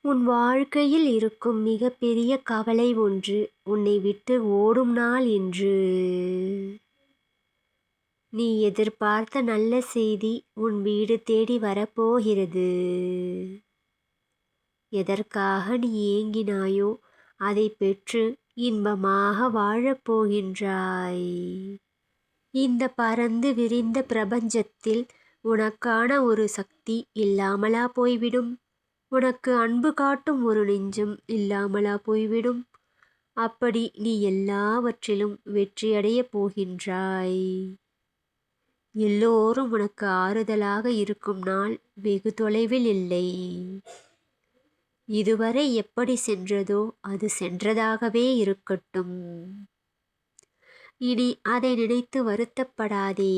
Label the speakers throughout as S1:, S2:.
S1: உன் வாழ்க்கையில் இருக்கும் மிகப்பெரிய கவலை ஒன்று உன்னை விட்டு ஓடும் நாள் என்று. நீ எதிர்பார்த்த நல்ல செய்தி உன் வீடு தேடி வரப்போகிறது. எதற்காக நீ ஏங்கினாயோ அதை பெற்று இன்பமாக வாழப் போகின்றாய். இந்த பறந்து விரிந்த பிரபஞ்சத்தில் உனக்கான ஒரு சக்தி இல்லாமலா போய்விடும். உனக்கு அன்பு காட்டும் ஒரு நெஞ்சம் இல்லாமலா போய்விடும். அப்படி நீ எல்லாவற்றிலும் வெற்றியடையப் போகின்றாய். எல்லோரும் உனக்கு ஆறுதலாக இருக்கும் நாள் வெகு தொலைவில் இல்லை. இதுவரை எப்படி சென்றதோ அது சென்றதாகவே இருக்கட்டும். இனி அதை நினைத்து வருத்தப்படாதே.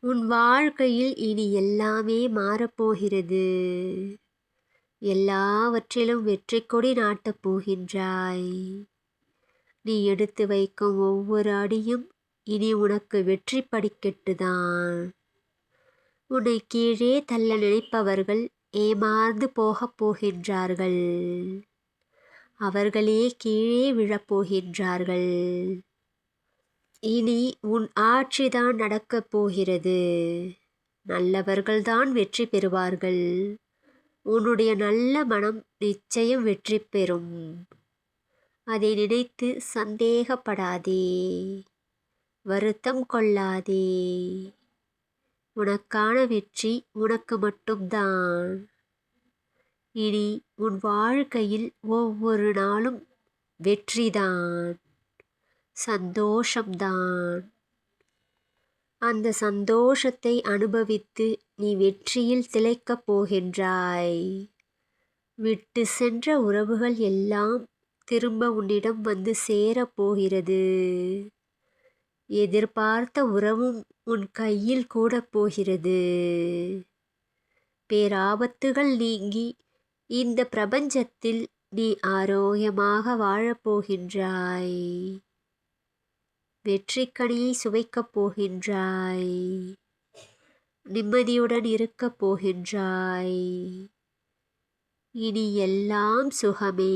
S1: உன் வாழ்க்கையில் இனி எல்லாமே மாறப்போகிறது. எல்லாவற்றிலும் வெற்றி கொடி நாட்டப் போகின்றாய். நீ எடுத்து வைக்கும் ஒவ்வொரு அடியும் இனி உனக்கு வெற்றி படிக்கட்டுதான். உன்னை கீழே தள்ள நினைப்பவர்கள் ஏமாந்து போகப் போகின்றார்கள். அவர்களே கீழே விழப்போகின்றார்கள் இனி உன் ஆட்சிதான் நடக்கப் போகிறது. நல்லவர்கள்தான் வெற்றி பெறுவார்கள். உன்னுடைய நல்ல மனம் நிச்சயம் வெற்றி பெறும். அதை நினைத்து சந்தேகப்படாதே. வருத்தம் கொள்ளாதே. உனக்கான வெற்றி உனக்கு மட்டும்தான். இனி உன் வாழ்க்கையில் ஒவ்வொரு நாளும் வெற்றிதான். சந்தோஷம்தான். அந்த சந்தோஷத்தை அனுபவித்து நீ வெற்றியில் திளைக்கப் போகின்றாய். விட்டு சென்ற உறவுகள் எல்லாம் திரும்ப உன்னிடம் வந்து சேரப் போகிறது. எதிர்பார்த்த உறவும் உன் கையில் கூட போகிறது. பேராபத்துகள் நீங்கி இந்த பிரபஞ்சத்தில் நீ ஆரோக்கியமாக வாழப்போகின்றாய் வெற்றிக்கனியை சுவைக்கப் போகின்றாய். நிம்மதியுடன் இருக்கப் போகின்றாய். இனி எல்லாம் சுகமே.